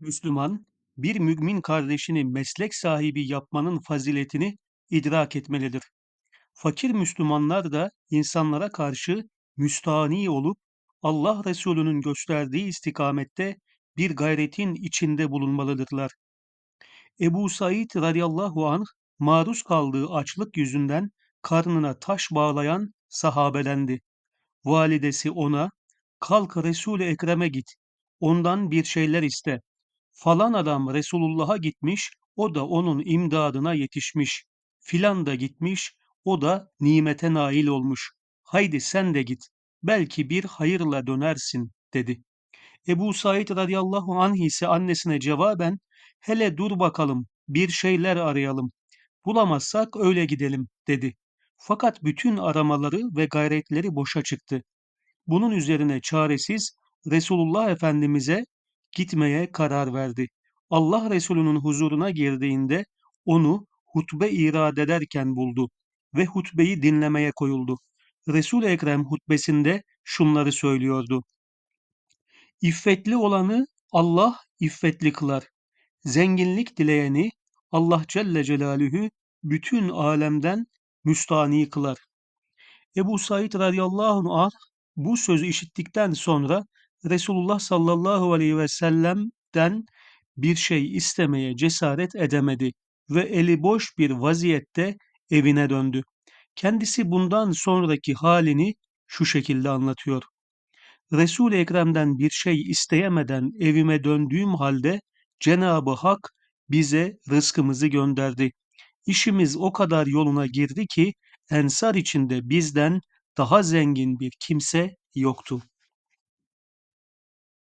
Müslüman, bir mümin kardeşini meslek sahibi yapmanın faziletini idrak etmelidir. Fakir Müslümanlar da insanlara karşı müstahni olup Allah Resulü'nün gösterdiği istikamette bir gayretin içinde bulunmalıdırlar. Ebu Said radıyallahu anh maruz kaldığı açlık yüzünden karnına taş bağlayan sahabedendi. Validesi ona, kalk Resul-i Ekrem'e git, ondan bir şeyler iste. Falan adam Resulullah'a gitmiş, o da onun imdadına yetişmiş. Filan da gitmiş, o da nimete nail olmuş. Haydi sen de git, belki bir hayırla dönersin, dedi. Ebu Said radıyallahu anh ise annesine cevaben, hele dur bakalım, bir şeyler arayalım. Bulamazsak öyle gidelim, dedi. Fakat bütün aramaları ve gayretleri boşa çıktı. Bunun üzerine çaresiz Resulullah Efendimiz'e gitmeye karar verdi. Allah Resulü'nün huzuruna girdiğinde onu hutbe irad ederken buldu ve hutbeyi dinlemeye koyuldu. Resul-i Ekrem hutbesinde şunları söylüyordu. İffetli olanı Allah iffetli kılar. Zenginlik dileyeni Allah Celle Celaluhu bütün alemden müstani kılar. Ebu Said radıyallahu anh bu sözü işittikten sonra Resulullah sallallahu aleyhi ve sellem'den bir şey istemeye cesaret edemedi ve eli boş bir vaziyette evine döndü. Kendisi bundan sonraki halini şu şekilde anlatıyor. Resul-i Ekrem'den bir şey isteyemeden evime döndüğüm halde Cenab-ı Hak bize rızkımızı gönderdi. İşimiz o kadar yoluna girdi ki ensar içinde bizden daha zengin bir kimse yoktu.